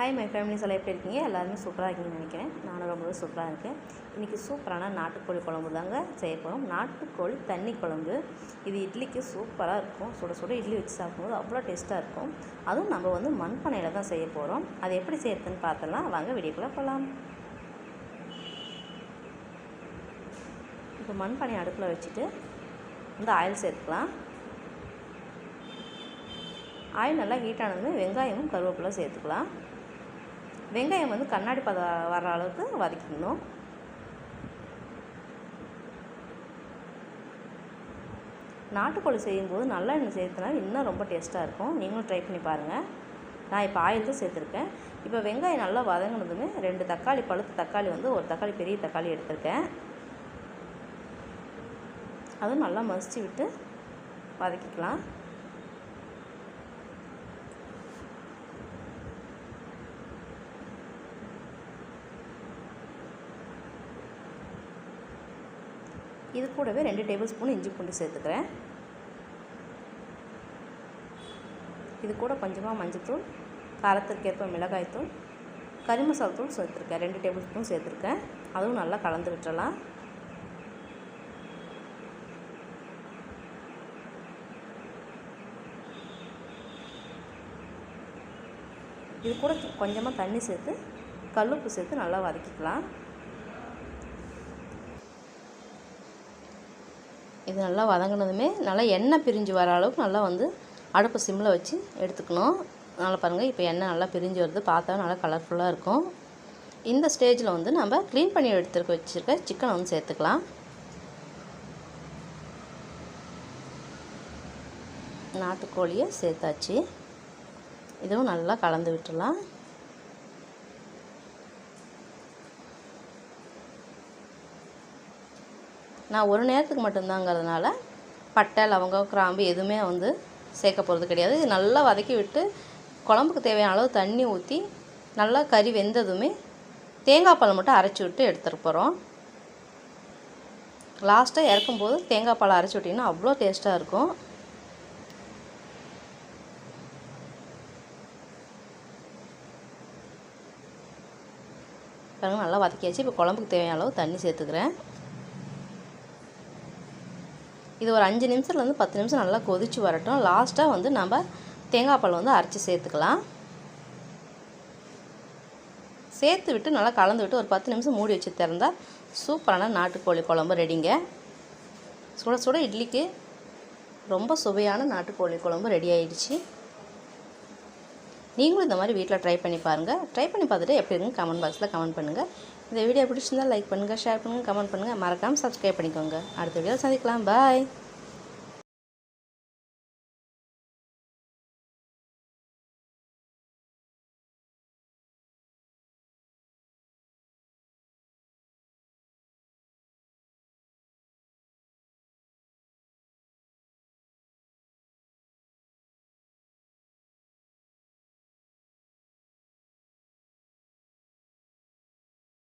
Hi my families எல்லாம் எப்படி இருக்கீங்க? எல்லாருமே சூப்பராக இருக்கீங்கன்னு நினைக்கிறேன். நானும் ரொம்ப சூப்பராக இருக்கேன். இன்றைக்கி சூப்பரான நாட்டுக்கோழி குழம்பு தாங்க செய்ய போகிறோம் நாட்டுக்கோழி தண்ணி குழம்பு. இது இட்லிக்கு சூப்பராக இருக்கும். சுட சுட இட்லி வச்சு சாப்பிடும்போது அவ்வளோ டேஸ்ட்டாக இருக்கும். அதுவும் நம்ம வந்து மண்பானையில் தான் செய்ய போகிறோம் அது எப்படி செய்யறதுன்னு பார்த்துலாம் வாங்க வீடியோக்குள்ளே போகலாம் இப்போ மண்பானை அடுப்பில் வச்சுட்டு இந்த ஆயில் சேர்த்துக்கலாம். ஆயில் நல்லா ஹீட் ஆனதுமே வெங்காயமும் கருவேப்பிலை சேர்த்துக்கலாம். வெங்காயம் வந்து கண்ணாடி பத வர அளவுக்கு வதக்கிக்கணும். நாட்டுக்கோழி செய்யும்போது நல்லா எண்ணெய் சேர்த்துனா இன்னும் ரொம்ப டேஸ்ட்டாக இருக்கும். நீங்களும் ட்ரை பண்ணி பாருங்கள் நான் இப்போ ஆயில் தான் சேர்த்துருக்கேன். இப்போ வெங்காயம் நல்லா வதங்கினதுமே ரெண்டு தக்காளி பழுத்த தக்காளி வந்து ஒரு தக்காளி பெரிய தக்காளி எடுத்திருக்கேன். அதுவும் நல்லா மசித்து விட்டு வதக்கிக்கலாம். இது கூடவே ரெண்டு டேபிள் ஸ்பூன் இஞ்சி பூண்டு சேர்த்துக்கிறேன். இது கூட கொஞ்சமாக மஞ்சத்தூள் காரத்திற்கேற்ப மிளகாய்த்தூள் கறி மசாலா தூள் சேர்த்துருக்கேன். ரெண்டு டேபிள் ஸ்பூன் சேர்த்துருக்கேன். அதுவும் நல்லா கலந்து விட்டுறலாம். இது கூட கொஞ்சமாக தண்ணி சேர்த்து கல்லுப்பு சேர்த்து நல்லா வதக்கிக்கலாம். இது நல்லா வதங்கினதுமே நல்லா எண்ணெய் பிரிஞ்சு வர அளவுக்கு நல்லா வந்து அடுப்பு சிம்மில் வச்சு எடுத்துக்கணும். நல்லா பாருங்கள் இப்போ எண்ணெய் நல்லா பிரிஞ்சு வருது. பார்த்தா நல்லா கலர்ஃபுல்லாக இருக்கும். இந்த ஸ்டேஜில் வந்து நம்ம க்ளீன் பண்ணி எடுத்துருக்க வச்சுருக்க சிக்கனை வந்து சேர்த்துக்கலாம். நாட்டுக்கோழியை சேர்த்தாச்சு. இதுவும் நல்லா கலந்து விட்டுடலாம். நான் ஒரு நேரத்துக்கு மட்டும்தாங்கிறதுனால பட்டை லவங்கம் கிராம்பு எதுவுமே வந்து சேர்க்க போகிறது கிடையாது. நல்லா வதக்கி விட்டு குழம்புக்கு தேவையான அளவு தண்ணி ஊற்றி நல்லா கறி வெந்ததுமே தேங்காய் பால் மட்டும் அரைச்சி விட்டு எடுத்துகிட்டு போகிறோம் லாஸ்ட்டாக இறக்கும்போது தேங்காய் பால் அரைச்சி விட்டிங்கன்னா அவ்வளோ டேஸ்ட்டாக இருக்கும். பாருங்கள் நல்லா வதக்கியாச்சு. இப்போ குழம்புக்கு தேவையான அளவு தண்ணி சேர்த்துக்கிறேன். இது ஒரு அஞ்சு நிமிஷத்துலேருந்து பத்து நிமிஷம் நல்லா கொதித்து வரட்டும். லாஸ்ட்டாக வந்து நம்ம தேங்காய் பால் வந்து அரைச்சி சேர்த்துக்கலாம். சேர்த்து விட்டு நல்லா கலந்து விட்டு ஒரு பத்து நிமிஷம் மூடி வச்சு திறந்தால் சூப்பரான நாட்டுக்கோழி குழம்பு ரெடிங்க. சுட சுட இட்லிக்கு ரொம்ப சுவையான நாட்டுக்கோழி குழம்பு ரெடி ஆயிடுச்சு. நீங்களும் இந்த மாதிரி வீட்டில் ட்ரை பண்ணி பாருங்கள் ட்ரை பண்ணி பார்த்துட்டு எப்படி இருக்குன்னு கமெண்ட் பாக்ஸில் கமெண்ட் பண்ணுங்கள் இந்த வீடியோ பிடிச்சிருந்தால் லைக் பண்ணுங்கள் ஷேர் பண்ணுங்கள் கமெண்ட் பண்ணுங்கள் மறக்காமல் சப்ஸ்கிரைப் பண்ணிக்கோங்க. அடுத்த வீடியோ சந்திக்கலாம். பாய்